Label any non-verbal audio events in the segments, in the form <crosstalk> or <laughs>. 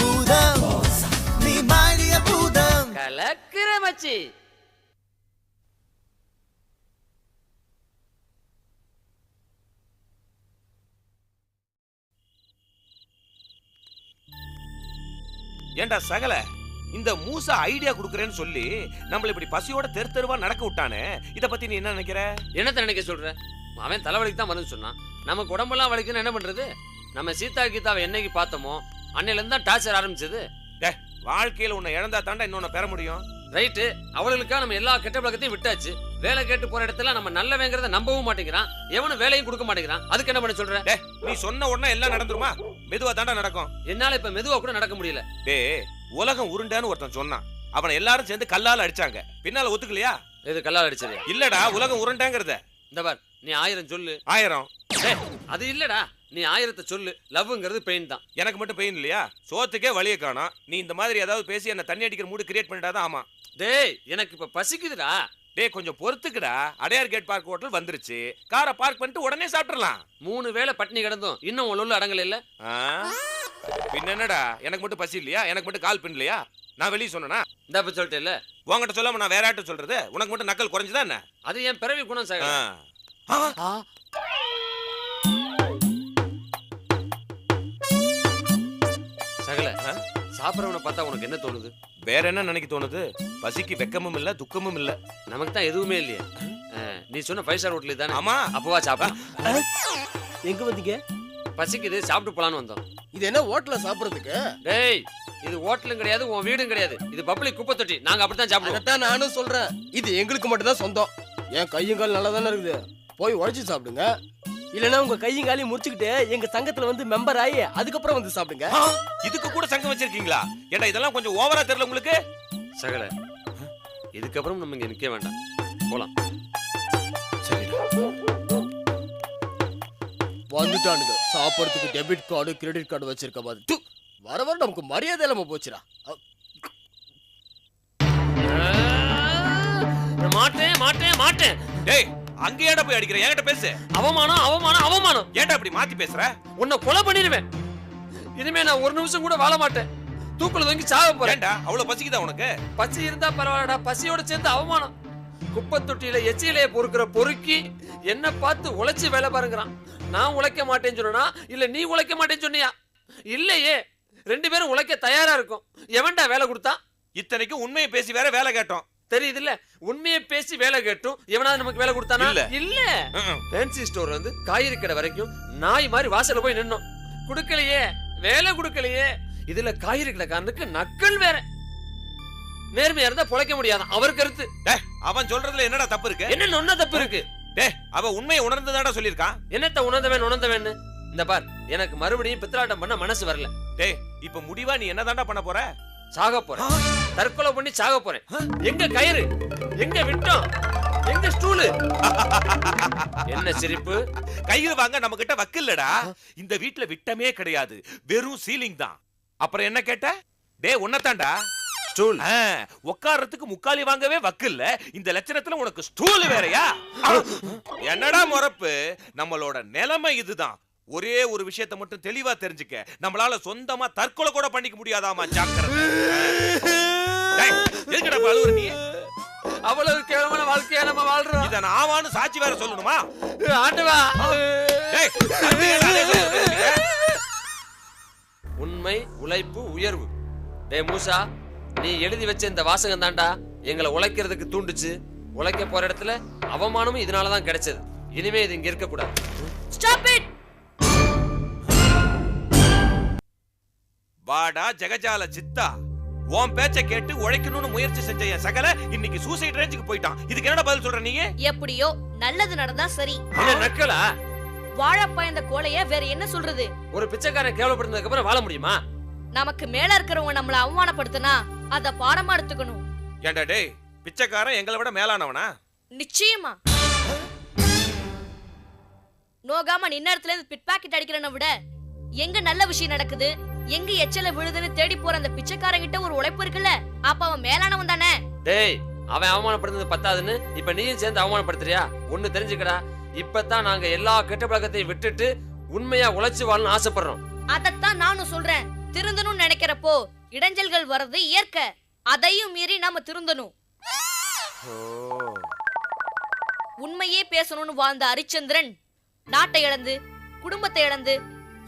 பூதம் நீ மாறிய பூதம் கலக்கிற மச்சி. ஏண்டா சகல? இந்த மூசா ஐடியா குடுக்கறேன்னு சொல்லி நம்மள இப்படி பசியோட தெரு தெருவா நடக்க விட்டானே? இத பத்தி நீ என்ன நினைக்கிற? என்னத்த நினைக்க சொல்ற? அவன் தலைவலிக்கு தான் மருந்து சொன்னான். நமக்கு உடம்பெல்லாம் வலிக்குன்னு என்ன பண்றது? நம்ம சீதா கீதாவை என்னைக்கு பார்த்தோமோ அன்னையில இருந்து தான் டார்ச்சர் ஆரம்பிச்சது. டேய், வாழ்க்கையில உன்னை இழந்தா தாண்டா இன்னொன்னு பெற முடியும். ரைட்டு அவளுக்காக நம்ம எல்லா கெட்ட பழக்கத்தையும் விட்டாச்சு. வேலை கேட்டு போற இடத்துல நம்ம நல்லவங்கிறத நம்பவும் மாட்டேங்கிறான். எவனும் வேலையும் கொடுக்க மாட்டேங்கிறான். அதுக்கு என்ன பண்ண சொல்ற? டேய், நீ சொன்ன உடனே எல்லாம் நடந்துருமா? மெதுவா தாண்டா நடக்கும். என்னால இப்ப மெதுவா கூட நடக்க முடியல. டேய் உலகம் உருண்டைன்னு ஒருத்தன் சொன்னான். அவனை எல்லாரும் சேர்ந்து கல்லால அடிச்சாங்க. பின்னால ஒத்துக்கலையா? இது கல்லால் அடிச்சது? இல்லடா உலகம் உருண்டைங்கிறத. இந்த பார் நீ ஆயிரம் சொல்லு. ஆயிரம். அது இல்லடா. நீ ஆயிரத்தை சொல்லு. லவ்ங்கிறது பெயின் தான். எனக்கு மட்டும் பெயின் இல்லையா? சோத்துக்கே வழியை காணோம் நீ இந்த மாதிரி ஏதாவது பேசி என்ன தண்ணி அடிக்கிற மூடு கிரியேட் பண்ணிட்டாதான் ஆமா. டேய் எனக்கு இப்ப பசிக்குதுடா. டேய் கொஞ்சம் பொறுத்துக்குடா. அடையார் கேட் பார்க் ஹோட்டல் வந்துருச்சு. காரை பார்க் பண்ணிட்டு உடனே சாப்பிட்டுறலாம். மூணு வேளை பட்டினி கிடந்தும். இன்னும் உள்ள அடங்கல இல்ல? பின்ன என்னடா? எனக்கு மட்டும் பசி இல்லையா? எனக்கு மட்டும் கால் பண்ணலையா நான் வெளியே சொன்னனா? இந்த இப்ப சொல்லிட்டேல்ல உன்கிட்ட சொல்லாம நான் வேற யார்ட்ட சொல்றது? உனக்கு மட்டும் நக்கல் குறைஞ்சுதா என்ன? அது என் பிறவி குணம் சார். சகல? சாப்பிடறவனை பார்த்தா உனக்கு என்ன தோணுது? வேற என்ன நினைக்க தோணுது? பசிக்கு வெக்கமும் இல்ல துக்கமும் இல்ல. நமக்கு தான் எதுவுமே இல்லையே. நீ சொன்ன ஃபைவ் ஸ்டார் ஹோட்டல் தானே? ஆமா. அப்பவா சாப்பிட. எங்க வந்தீங்க? பசிக்குது சாப்பிட்டு போலான்னு வந்தோம். இது என்ன ஹோட்டல்ல சாப்பிடுறதுக்கு? டேய் இது ஹோட்டலும் கிடையாது உன் வீடும் கிடையாது. இது பப்ளிக் குப்பை தொட்டி. நாங்க அப்படித்தான் சாப்பிடுவோம். அதைத்தான் நானும் சொல்றேன். இது எங்களுக்கு மட்டும் தான் சொந்தம். என் கையும் கால் நல்லா தானே இருக்குது. போய் உழைச்சி சாப்பிடுங்க. இல்லைன்னா உங்க கையும் காலையும் முடிச்சுக்கிட்டு எங்க சங்கத்துல வந்து மெம்பர் ஆகி அதுக்கப்புறம் வந்து சாப்பிடுங்க. இதுக்கு கூட சங்கம் வச்சிருக்கீங்களா? ஏண்டா இதெல்லாம் கொஞ்சம் ஓவரா தெரியல உங்களுக்கு? சகல இதுக்கப்புறம் நம்ம இங்க நிக்க வேண்டாம். போலாம். வந்துட்டானுங்க. சாப்பிடறதுக்கு டெபிட் கார்டு கிரெடிட் கார்டு வச்சிருக்க மாதிரி து, வர வர நமக்கு மரியாதை இல்லாம போச்சுடா. மாட்டேன் மாட்டேன் மாட்டேன். டேய் அங்க ஏன்டா போய் அடிக்கிற? என்கிட்ட பேசு. அவமானம் அவமானம் அவமானம். ஏன்டா இப்படி மாத்தி பேசுற? உன்னை கொலை பண்ணிடுவேன். இனிமே நான் ஒரு நிமிஷம் கூட வாழ மாட்டேன். தூக்குல தொங்கி சாக போறேன். ஏன்டா? அவ்வளவு பசிக்குதா உனக்கு? பசி இருந்தா பரவாயில்லடா. பசியோட சேர்ந்து அவமானம். குப்பை தொட்டியில எச்சிலைய பொறுக்கிற பொறுக்கி என்ன பார்த்து உழைச்சு வேலை பாருங்கிறான். நான் உழைக்க மாட்டேன்னு சொன்னா இல்ல நீ உழைக்க மாட்டேன்னு சொன்னியா? இல்லையே. ரெண்டு பேரும் உழைக்க தயாரா இருக்கும். எவன்டா வேலை கொடுத்தா? இத்தனைக்கும் உண்மையை பேசி வேற வேலை கேட்டோம். தெரியுது இல்ல உண்மையை பேசி வேலை கேட்டும். எவனாவது நமக்கு வேலை கொடுத்தானா? இல்ல. இல்ல. ஃபேன்சி ஸ்டோர் வந்து காய்கறி கடை வரைக்கும் நாய் மாதிரி வாசல்ல போய் நின்னோம். கொடுக்கலையே. வேலை கொடுக்கலையே. இதுல காய்கறி கடைக்காரனுக்கு நக்கல் வேற. நேர்மையா இருந்தா பொழைக்க முடியாதான் அவர் கருத்து. அவன் சொல்றதுல என்னடா தப்பு இருக்கு? என்ன நொன்ன தப்பு இருக்கு? டேய் அவன் உண்மையை உணர்ந்துதான்டா சொல்லியிருக்கான்? என்னத்த உணர்ந்தவன் உணர்ந்தவன் இந்த பார் எனக்கு மறுபடியும் பித்தலாட்டம் பண்ண மனசு வரல. டேய் இப்ப முடிவா நீ என்னதான்டா பண்ண போற? சாக போறேன். தற்கொலை பண்ணி சாக போறேன். எங்க கயிறு? எங்க விட்டோம்? எங்க ஸ்டூலு? என்ன சிரிப்பு? கயிறு வாங்க நம்ம கிட்ட வக்கில்லடா இந்த வீட்ல விட்டமே கிடையாது. வெறும் சீலிங் தான். அப்புறம் என்ன கேட்ட? டேய் உன்னதான்டா ஸ்டூல். உட்கார்றதுக்கு முக்காலி வாங்கவே வக்கில்ல இந்த லட்சணத்துல உனக்கு ஸ்டூல் வேறயா? என்னடா முறப்பு நம்மளோட நிலைமை இதுதான். ஒரே ஒரு விஷயத்தை மட்டும் தெளிவா தெரிஞ்சுக்க. நம்மளால சொந்தமா தற்கொலை கூட பண்ணிக்க முடியாதாமா ஜாக்கிரதை. அழுவுற நீ? அவ்வளவு கேவலமான வாழ்க்கையா நம்ம வாழ்றோம். இத நான் சாட்சி வேற சொல்லணுமா? ஆண்டவா? உண்மை உழைப்பு உயர்வு. டே மூசா நீ எழுதி வச்ச இந்த வாசகம் தான்டா எங்களை உழைக்கிறதுக்கு தூண்டுச்சு. உழைக்க போற இடத்துல அவமானமும் இதனால தான் கிடைச்சது. இனிமே இது இங்க இருக்க கூடாது ஸ்டாப் இட் வாடா ஜெகஜால சித்தா. உன் பேச்ச கேட்டு உழைக்கணும்னு முயற்சி செஞ்ச என் சகல இன்னைக்கு சூசைட் ரேஞ்சுக்கு போயிட்டான். இதுக்கு என்னடா பதில் சொல்ற நீங்க? எப்படியோ நல்லது நடந்தா சரி. என்ன நக்கலா? வாழப்பா இந்த கோலைய வேற என்ன சொல்றது? ஒரு பிச்சைக்காரன் கேவலப்படுத்ததுக்கு அப்புறம் வாழ முடியுமா? நமக்கு மேல இருக்கிறவங்க நம்மள அவமானப்படுத்தினா அத பாடமா எடுத்துக்கணும். ஏண்டா டேய் பிச்சைக்காரன் எங்களை விட மேலானவனா? நிச்சயமா. நோகாம நின்ன இடத்துல இருந்து பிட் பாக்கெட் அடிக்கிறன விட எங்க நல்ல விஷயம் நடக்குது? எங்க எச்சல விழுதுன்னு தேடி போற அந்த பிச்சைக்காரங்கிட்ட ஒரு உழைப்பு இருக்குல்ல? அப்ப அவன் மேலானவன் தானே? டேய் அவன் அவமானப்படுத்துறது பத்தாதுன்னு இப்ப நீயும் சேர்ந்து அவமானப்படுத்துறியா? ஒண்ணு தெரிஞ்சுக்கடா. இப்பதான் நாங்க எல்லா கெட்ட பழக்கத்தையும் விட்டுட்டு உண்மையா உழைச்சு வாழணும்னு ஆசைப்படுறோம். அதத்தான் நானும் சொல்றேன். திருந்தணும்னு நினைக்கிறப்போ இடைஞ்சல்கள் வர்றது இயற்கை. அதையும் மீறி நாம திருந்தணும். உண்மையே பேசணும்னு வாழ்ந்த ஹரிச்சந்திரன் நாட்டை இழந்து குடும்பத்தை இழந்து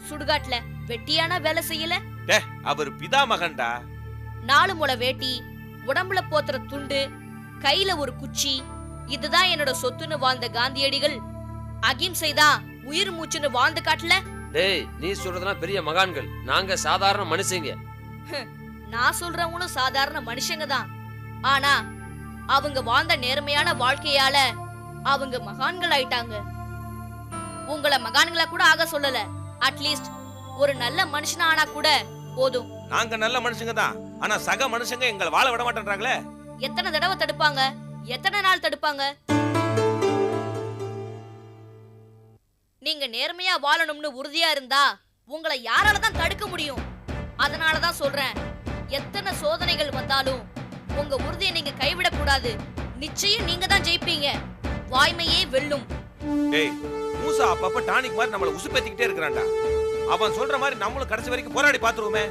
சுடுகாட்டுல வெட்டியானா வேலை செய்யல? டே அவர் பிதா மகன்டா. நாலு முளை வேட்டி உடம்புல போத்துற துண்டு கையில ஒரு குச்சி. இதுதான் என்னோட சொத்துன்னு வாழ்ந்த காந்தியடிகள். அகிம்சை தான் உயிர் மூச்சுன்னு வாழ்ந்து காட்டல? டேய் நீ சொல்றதெல்லாம் பெரிய மகான்கள். நாங்க சாதாரண மனுஷங்க. நான் சொல்றவங்களும் சாதாரண மனுஷங்க தான். ஆனா அவங்க வாழ்ந்த நேர்மையான வாழ்க்கையால அவங்க மகான்கள் ஆயிட்டாங்க. உங்கள மகான்களா கூட ஆக சொல்லல. அட்லீஸ்ட் ஒரு நல்ல மனுஷனா ஆனா கூட போதும். நாங்க நல்ல மனுஷங்க தான். ஆனா சக மனுஷங்க எங்களை வாழ விட மாட்டேன்றாங்களே? எத்தனை தடவை தடுப்பாங்க? எத்தனை நாள் தடுப்பாங்க? நீங்க நேர்மையா வாழணும்னு உறுதியா இருந்தா உங்களை யாரால தான் தடுக்க முடியும். அதனால தான் சொல்றேன். எத்தனை சோதனைகள் வந்தாலும் உங்க உறுதியை நீங்க கைவிடக் கூடாது. நிச்சயம் நீங்க தான் ஜெயிப்பீங்க. வாய்மையே வெல்லும். டேய் மூசா அப்பப்ப டானிக் மாதிரி நம்மள உசுப்பேத்திக்கிட்டே இருக்கிறான்டா. அவன் சொல்ற மாதிரி நம்மளும் கடைசி வரைக்கும் போராடி பாத்துருவோமே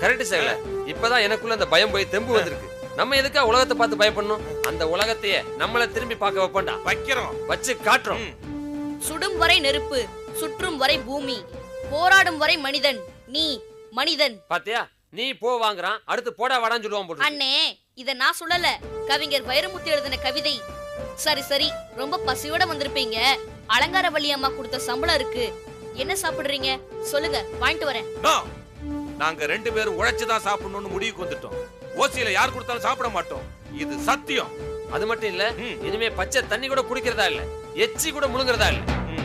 கரெக்ட் சகல இப்பதான் எனக்குள்ள அந்த பயம் போய் தெம்பு வந்திருக்கு. நம்ம எதுக்கா உலகத்தை பார்த்து பயப்படணும்? அந்த உலகத்தையே நம்மள திரும்பி பார்க்க வைப்போம்டா. வைக்கிறோம். வச்சு காட்டுறோம். சுடும் வரை நெருப்பு சுற்றும் வரை பூமி போராடும் வரை மனிதன் நீ மனிதன். பாத்தியா? நீ போ வாங்குறான் அடுத்து போடா வாடான்னு சொல்லுவான் போட்டு அண்ணே இத நான் சொல்லல. கவிஞர் வைரமுத்து எழுதின கவிதை. சரி சரி ரொம்ப பசியோட வந்திருப்பீங்க. அலங்கார வள்ளி அம்மா கொடுத்த சம்பளம் இருக்கு. என்ன சாப்பிடுறீங்க? சொல்லுங்க வாங்கிட்டு வரேன். நாங்க ரெண்டு பேரும் உழைச்சு தான் சாப்பிடணும்னு முடிவுக்கு வந்துட்டோம். ஓசியில யார் கொடுத்தாலும் சாப்பிட மாட்டோம். இது சத்தியம். அது மட்டும் இல்ல. இனிமே பச்சை தண்ணி கூட குடிக்கிறதா இல்ல. எச்சி கூட முழுங்குறதா இல்ல. ம்.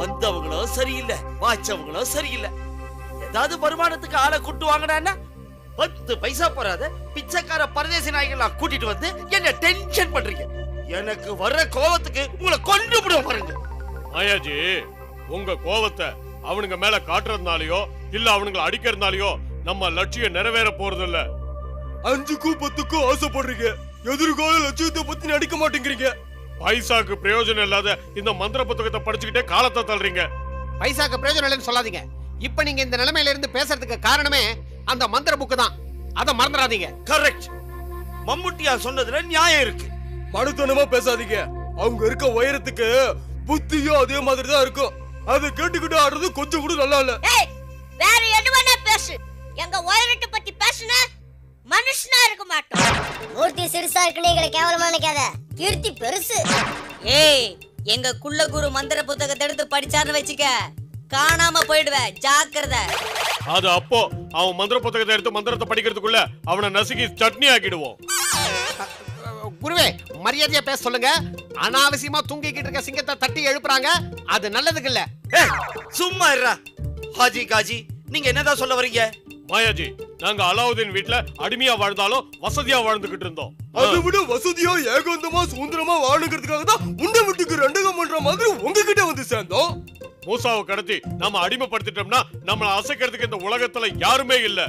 வந்தவங்களும் சரியில்லை வாய்ச்சவங்களும் சரியில்லை. ஏதாவது வருமானத்துக்கு ஆளை கூட்டு வாங்கினா பத்து பைசா போறாத பிச்சைக்கார பரதேசி நாய்கள் கூட்டிட்டு வந்து என்ன டென்ஷன் பண்றீங்க. எனக்கு வர்ற கோவத்துக்கு உங்களை கொண்டு விடுவோம் பாருங்க. மாயாஜி உங்க கோவத்தை அவனுங்க மேல காட்டுறதுனாலயோ இல்ல அவனுங்களை அடிக்கிறதுனாலயோ நம்ம லட்சியம் நிறைவேற போறது இல்ல அஞ்சுக்கும் பத்துக்கும் ஆசைப்படுறீங்க. எதிர்கால லட்சியத்தை பத்தி நடிக்க மாட்டேங்கிறீங்க. பைசாக்கு பிரயோஜனம் இல்லாத இந்த மந்திர புத்தகத்தை படிச்சுக்கிட்டே காலத்தை தள்ளுறீங்க. பைசாக்கு பிரயோஜனம் இல்லைன்னு சொல்லாதீங்க. இப்ப நீங்க இந்த நிலைமையில இருந்து பேசுறதுக்கு காரணமே அந்த மந்திர புக்கு தான். அதை மறந்துடாதீங்க. கரெக்ட் மம்முட்டியா சொன்னதுல நியாயம் இருக்கு. மனுத்தனமா பேசாதீங்க. அவங்க இருக்க உயரத்துக்கு புத்தியும் அதே மாதிரி தான் இருக்கும். அதை கேட்டுக்கிட்டு ஆடுறது கொஞ்சம் கூட நல்லா இல்ல. ஏய் வேற வேணா பேசு. எங்க உயரத்தை பத்தி பேசுன மனுஷனா இருக்க மாட்டோம் மூர்த்தி சிறுசா இருக்குன்னு எங்களை கேவலமா நினைக்காத. கீர்த்தி பெருசு. ஏய் எங்க குள்ள குரு மந்திர புத்தகத்தை எடுத்து படிச்சான்னு வச்சுக்க. காணாம போயிடுவேன் ஜாக்கிரதை. அது அப்போ அவன் மந்திர புத்தகத்தை எடுத்து மந்திரத்தை படிக்கிறதுக்குள்ள அவனை நசுக்கி சட்னி ஆக்கிடுவோம். குருவே மரியாதையா பேச சொல்லுங்க. அனாவசியமா தூங்கிக்கிட்டு இருக்க சிங்கத்தை தட்டி எழுப்புறாங்க. அது நல்லதுக்கு இல்ல. சும்மா இருடா. ஹாஜி காஜி நீங்க என்னதான் சொல்ல வர்றீங்க மாயாஜி நாங்க அலாவுதீன் வீட்ல அடிமையா வாழ்ந்தாலும் வசதியா வாழ்ந்துகிட்டு இருந்தோம். அதை விட வசதியா ஏகாந்தமா சுதந்திரமா வாழுங்கிறதுக்காக தான் உண்டை விட்டுக்கு ரெண்டகம் பண்ற மாதிரி உங்ககிட்ட வந்து சேர்ந்தோம். மூசாவை கடத்தி நாம அடிமைப்படுத்திட்டோம்னா நம்மள அசைக்கிறதுக்கு இந்த உலகத்துல யாருமே இல்ல.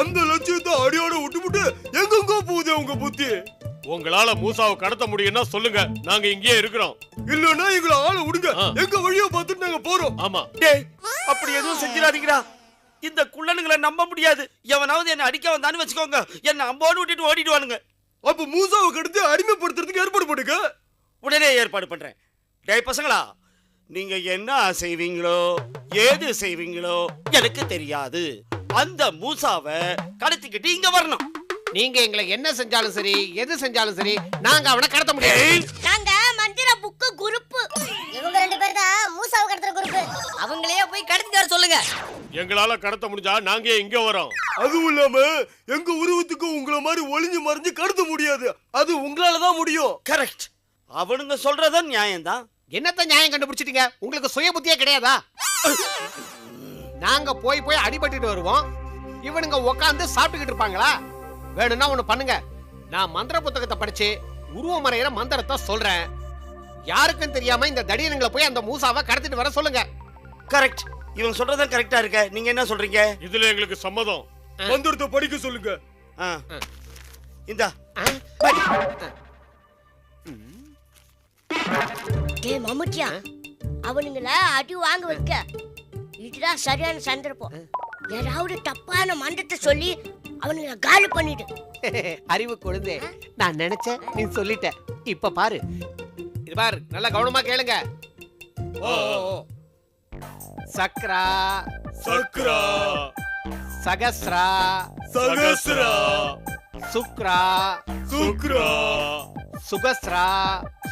அந்த லட்சியத்தை அடியோட விட்டுவிட்டு எங்கெங்க போகுது உங்க புத்தி. உங்களால மூசாவை கடத்த முடியும்னா சொல்லுங்க. நாங்க இங்கேயே இருக்கிறோம். இல்லன்னா எங்களை ஆளை விடுங்க. எங்க வழியா பார்த்துட்டு நாங்க போறோம். ஆமா. டேய் அப்படி எதுவும் செஞ்சிடாதீங்கடா. இந்த குள்ளனுங்களை நம்ப முடியாது. எவனாவது என்ன அடிக்க வந்தான்னு வச்சுக்கோங்க. என்ன அம்போன்னு விட்டுட்டு ஓடிடுவானுங்க அப்ப மூசாவை கடுத்து அடிமைப்படுத்துறதுக்கு ஏற்பாடு பண்ணுங்க. உடனே ஏற்பாடு பண்றேன். டேய் பசங்களா நீங்க என்ன செய்வீங்களோ ஏது செய்வீங்களோ எனக்கு தெரியாது. அந்த மூசாவை கடத்திக்கிட்டு இங்க வரணும். நீங்க எங்களை என்ன செஞ்சாலும் சரி எது செஞ்சாலும் சரி நாங்க அவனை கடத்த முடியாது. நாங்க மந்திர புக்கு குரூப். இவங்க ரெண்டு பேர் தான் மூசாவை கடத்துற குரூப். அவங்களையே போய் கடத்திட்டு வர சொல்லுங்க. எங்களால கடத்த முடிஞ்சா நாங்க இங்க வரோம்? அதுவும் இல்லாம எங்க உருவத்துக்கு உங்களை மாதிரி ஒளிஞ்சு மறைஞ்சு கடத்த முடியாது. அது உங்களால தான் முடியும். கரெக்ட் அவனுங்க சொல்றதும் நியாயம்தான். என்னத்த நியாயம் கண்டுபிடிச்சிட்டீங்க? உங்களுக்கு சுய புத்தியே கிடையாதா? நாங்க போய் போய் அடிபட்டுட்டு வருவோம். இவனுங்க உட்காந்து சாப்பிட்டுக்கிட்டு இருப்பாங்களா? வேணும்னா ஒண்ணு பண்ணுங்க. நான் மந்திர புத்தகத்தை படிச்சு உருவமறையிற மந்திரத்தை சொல்றேன். யாருக்கும் தெரியாம இந்த தடியனுங்களை போய் அந்த மூசாவை கடத்திட்டு வர சொல்லுங்க. கரெக்ட் இவன் சொல்றதும் கரெக்டா இருக்க. நீங்க என்ன சொல்றீங்க? இதுல எங்களுக்கு சம்மதம். மந்திரத்தை படிக்க சொல்லுங்க. ஆ. இந்தா. டேய் மம்முட்டியா? அவனுங்கள அடி வாங்க வைக்க. இதுதான் சரியான சந்தர்ப்பம். ஏதாவது தப்பான மந்திரத்தை சொல்லி அவனுங்க காலி பண்ணிடு <laughs> அறிவு கொழுந்தே. நான் நினைச்சேன் நீ சொல்லிட்ட. இப்ப பாரு. இது பாரு நல்லா கவனமா கேளுங்க. ஓ. சக்ரா. சக்ரா. சகஸ்ரா. சகஸ்ரா. சுக்ரா. சுக்ரா. சுகஸ்ரா.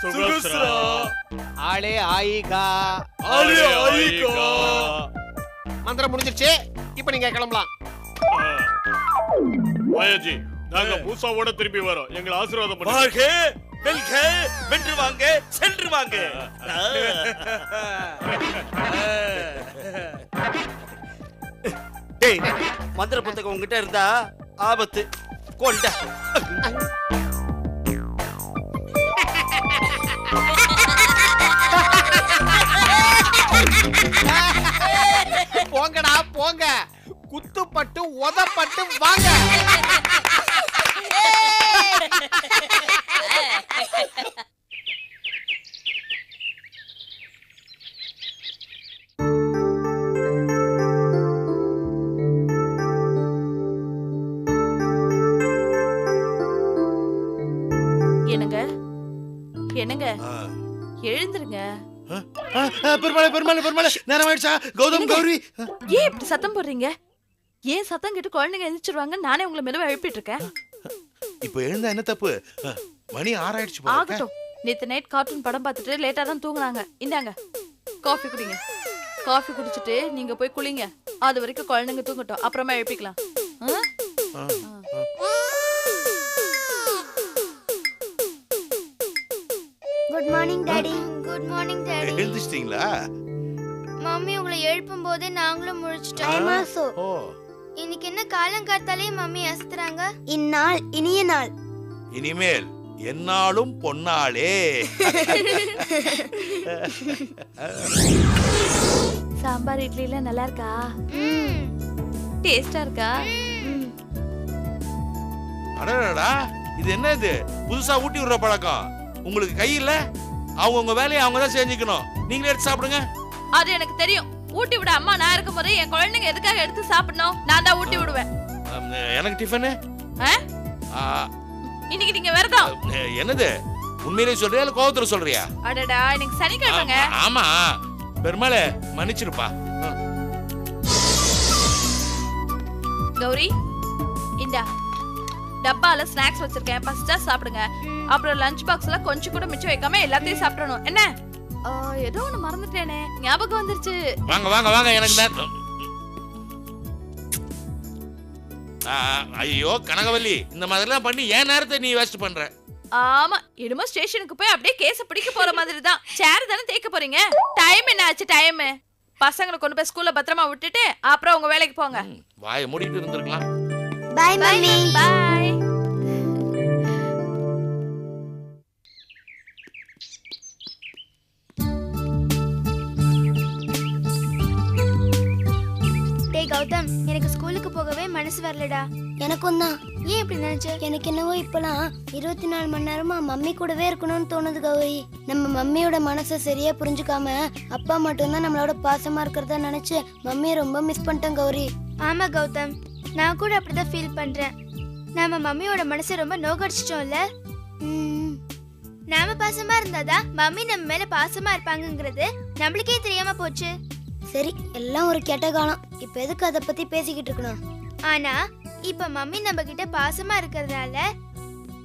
சுகஸ்ரா. ஆளே ஆயிகா. ஆலே ஆயிகா. மந்திரம் முடிஞ்சிருச்சு. இப்ப நீங்க கிளம்பலாம். மாயாஜி நாங்க மூசாவோட திரும்பி வரோம். எங்களை ஆசீர்வாதம் பண்ணுங்க. வெல்க வென்று வாங்க சென்று வாங்க. டேய் மந்திர புத்தகம் உங்ககிட்ட இருந்தா ஆபத்து. கொண்ட குத்துப்பட்டு உதப்பட்டு வாங்க. என்னங்க? என்னங்க? எழுந்துருங்க. பெருமாளே பெருமாளே பெருமாளே. நேரம் ஆயிடுச்சா? கௌதம் கௌரி. ஏன் இப்படி சத்தம் போடுறீங்க? ஏன் சத்தம் கேட்டு குழந்தைங்க எழுந்திருவாங்க நானே உங்களை மெதுவா எழுப்பிட்டு இருக்கேன் இப்போ எழுந்தா என்ன தப்பு? மணி ஆறாயிடுச்சு. ஆகட்டும். நேத்து நைட் கார்ட்டூன் படம் பார்த்துட்டு லேட்டா தான் தூங்குனாங்க. இந்தாங்க காஃபி குடிங்க. காஃபி குடிச்சிட்டு நீங்க போய் குளிங்க. அது வரைக்கும் குழந்தைங்க தூங்கட்டும். அப்புறமா எழுப்பிக்கலாம். Good morning daddy good morning daddy எழுந்திச்சிட்டீங்களா mummy உங்களை எழுப்பும் போதே நாங்களும் முழிச்சிட்டோம். ஓ. இன்னைக்கு என்ன காலங்காத்தாலே மம்மி அசத்துறாங்க? இந்நாள் இனிய நாள். இனிமேல் என்னாலும் பொன்னாளே. சாம்பார் இட்லி எல்லாம் நல்லா இருக்கா டேஸ்டா இருக்கா அடடா இது என்ன இது? புதுசா ஊட்டி விடுற பழக்கம். உங்களுக்கு கை இல்ல? அவங்க உங்க வேலையை அவங்க தான் செஞ்சுக்கணும். நீங்களே எடுத்து சாப்பிடுங்க. அது எனக்கு தெரியும். ஊட்டி விட அம்மா நான் இருக்கும் போது என் குழந்தைங்க எதுக்காக எடுத்து சாப்பிடணும்? நான் தான் ஊட்டி விடுவேன். எனக்கு டிஃபனு இன்னைக்கு நீங்க விரதம். என்னது? உண்மையிலேயே சொல்றியா இல்ல கோவத்துல சொல்றியா? அடடா இன்னைக்கு சனிக்கிழமைங்க. ஆமா, பெருமாளே மன்னிச்சிருப்பா. கௌரி இந்தா. டப்பால ஸ்நாக்ஸ் வச்சிருக்கேன். ஃபர்ஸ்டா சாப்பிடுங்க. அப்புறம் லஞ்ச் பாக்ஸ்ல கொஞ்சம் கூட மிச்சம் வைக்காம எல்லாத்தையும் சாப்பிடணும். என்ன? ஏதோ ஒண்ணு மறந்துட்டேனே. ஞாபகம் வந்துருச்சு. வாங்க வாங்க வாங்க எனக்கு நேரம் ஆ, ஐயோ கனகவல்லி இந்த மாதிரிலாம் பண்ணி ஏன் நேரத்தை நீ வேஸ்ட் பண்ற? ஆமா என்னமோ ஸ்டேஷனுக்கு போய் அப்படியே கேஸ பிடிக்க போற மாதிரி தான் சேர் தானே தேய்க்க போறீங்க? டைம் என்ன ஆச்சு டைம் பசங்களை கொண்டு போய் ஸ்கூல்ல பத்திரமா விட்டுட்டு அப்புறம் உங்க வேலைக்கு போங்க. வாயை மூடிட்டு இருந்திருக்கலாம். Bye mummy. பாய் டேய் கௌதம் எனக்கு ஸ்கூலுக்கு போகவே மனசு வரலடா. எனக்கும் தான் ஏன் இப்படி நினைச்ச? எனக்கு என்னவோ இப்பலாம் இருபத்தி நாலு மணி நேரமா மம்மி கூடவே இருக்கணும்னு தோணுது கௌரி. நம்ம மம்மியோட மனசை சரியா புரிஞ்சுக்காம அப்பா மட்டும்தான் நம்மளோட பாசமா இருக்கிறதா நினைச்சு மம்மியை ரொம்ப மிஸ் பண்ணிட்டேன் கௌரி. ஆமா கௌதம். நான் கூட அப்படிதான் ஃபீல் பண்றேன். நாம மம்மியோட மனசை ரொம்ப நோகடிச்சிட்டோம்ல? நாம பாசமா இருந்தாதான் மம்மி நம்ம மேல பாசமா இருப்பாங்கங்கிறது நம்மளுக்கே தெரியாம போச்சு. சரி எல்லாம் ஒரு கெட்ட காலம். இப்ப எதுக்கு அதை பத்தி பேசிக்கிட்டு இருக்கணும்? ஆனா இப்ப மம்மி நம்ம கிட்ட பாசமா இருக்கிறதுனால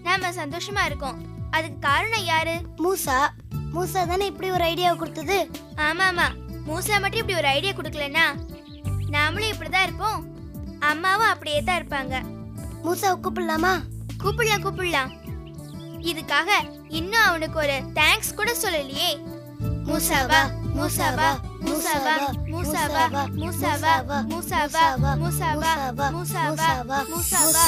நாம சந்தோஷமா இருக்கோம். அதுக்கு காரணம் யாரு? மூசா. மூசா தானே இப்படி ஒரு ஐடியாவை கொடுத்தது? ஆமா ஆமா மூசா மட்டும் இப்படி ஒரு ஐடியா கொடுக்கலனா நாமளும் இப்படிதான் இருப்போம். அம்மாவும் அப்படியே தான் இருப்பாங்க. மூசாவை கூப்பிடலாமா? கூப்பிடலாம் கூப்பிடலாம். இதுக்காக இன்னும் அவனுக்கு ஒரு தேங்க்ஸ் கூட சொல்லலையே. மூசாவா? மூசாவா மூசாவா மூசாவா மூசாவா மூசாவா மூசாவா மூசாவா மூசாவா மூசாவா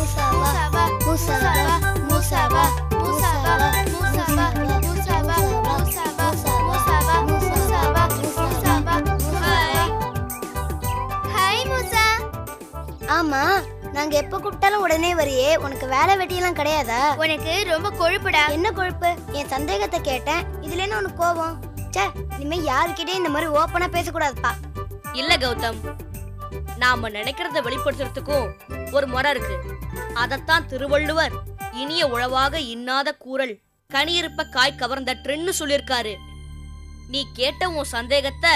மூசாவா மூசாவா மூசாவா நாங்க எப்ப கூப்பிட்டாலும் உடனே வரியே. உனக்கு வேலை வெட்டியெல்லாம் கிடையாதா? உனக்கு ரொம்ப கொழுப்புடா. என்ன கொழுப்பு? என் சந்தேகத்தை கேட்டேன். இதுல என்ன உனக்கு கோபம்? ச்சே இனிமே யாருக்கிட்டயும் இந்த மாதிரி ஓப்பனா பேசக்கூடாதுப்பா. இல்ல கௌதம். நாம நினைக்கிறத வெளிப்படுத்துறதுக்கும் ஒரு முறை இருக்கு. அதத்தான் திருவள்ளுவர் இனிய உழவாக இன்னாத கூறல் கனியிருப்ப காய் கவர்ந்தற்றுன்னு சொல்லியிருக்காரு. நீ கேட்ட உன் சந்தேகத்தை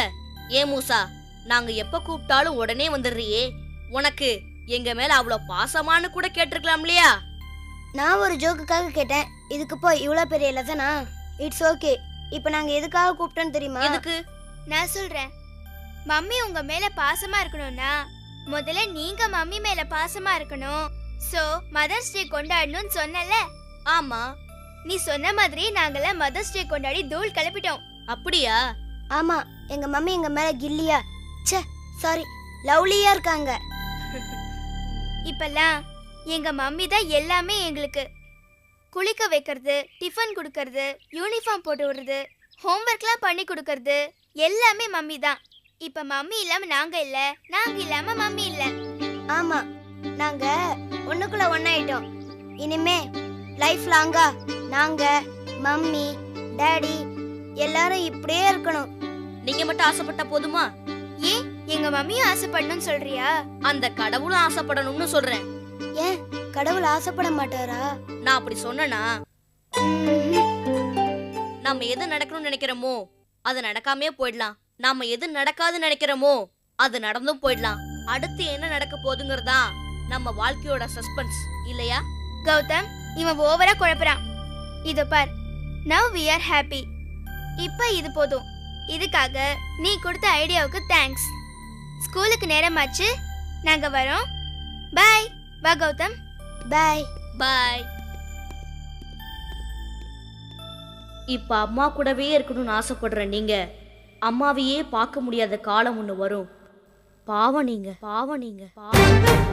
ஏ மூசா நாங்க எப்ப கூப்பிட்டாலும் உடனே வந்துடுறியே. உனக்கு எங்க மேல அவ்வளவு பாசமான்னு கூட கேட்டிருக்கலாம் இல்லையா? நான் ஒரு ஜோக்குக்காக கேட்டேன். இதுக்கு போய் இவ்வளோ பெரிய லெசனா? இட்ஸ் ஓகே இப்போ நாங்க எதுக்காக கூப்பிட்டோன்னு தெரியுமா? எதுக்கு? நான் சொல்றேன். மம்மி உங்க மேல பாசமா இருக்கணும்னா முதல்ல நீங்க மம்மி மேல பாசமா இருக்கணும். சோ மதர்ஸ் டே கொண்டாடணும்னு சொன்னல ஆமா. நீ சொன்ன மாதிரி நாங்கெல்லாம் மதர்ஸ் டே கொண்டாடி தூள் கிளப்பிட்டோம் அப்படியா? ஆமா. எங்க மம்மி எங்க மேல கில்லியா? ச்சே சாரி லவ்லியா இருக்காங்க. <laughs> இப்பெல்லாம் எங்க மம்மி தான் எல்லாமே எங்களுக்கு. குளிக்க வைக்கிறது டிஃபன் கொடுக்கறது யூனிஃபார்ம் போட்டு விடுறது ஹோம்ஒர்க்லாம் பண்ணி கொடுக்கறது எல்லாமே மம்மி தான். இப்ப மம்மி இல்லாம நாங்க இல்ல. நாங்க இல்லாம மம்மி இல்ல. ஆமா நாங்க ஒண்ணுக்குள்ள ஒன்னாயிட்டோம் இனிமே லைஃப் லாங்கா நாங்க மம்மி டாடி எல்லாரும் இப்படியே இருக்கணும். நீங்க மட்டும் ஆசைப்பட்டா போதுமா? ஏன்? எங்க மம்மியும் ஆசைப்படணும்னு சொல்றியா? அந்த கடவுளும் ஆசைப்படணும்னு சொல்றேன். ஏன்? கடவுள் ஆசைப்பட மாட்டாரா? நான் அப்படி சொன்னனா? நம்ம எது நடக்கணும்னு நினைக்கிறோமோ அது நடக்காமே போயிடலாம். நாம எது நடக்காதுன்னு நினைக்கிறோமோ அது நடந்தும் போயிடலாம். அடுத்து என்ன நடக்க போகுதுங்கிறதா நம்ம வாழ்க்கையோட சஸ்பென்ஸ் இல்லையா? கௌதம் இவன் ஓவரா குழப்புறான். இதோ பார் நவ் வி ஆர் ஹாப்பி இப்ப இது போதும். இதுக்காக நீ கொடுத்த ஐடியாவுக்கு தேங்க்ஸ் ஸ்கூலுக்கு நேரமாச்சு. நாங்க வரோம். பை வா கௌதம். பாய். பாய். இப்ப அம்மா கூடவே இருக்கணும்னு ஆசைப்படுற நீங்க அம்மாவையே பார்க்க முடியாத காலம் ஒண்ணு வரும். பாவம் நீங்க. பாவம் நீங்க. பாவம்.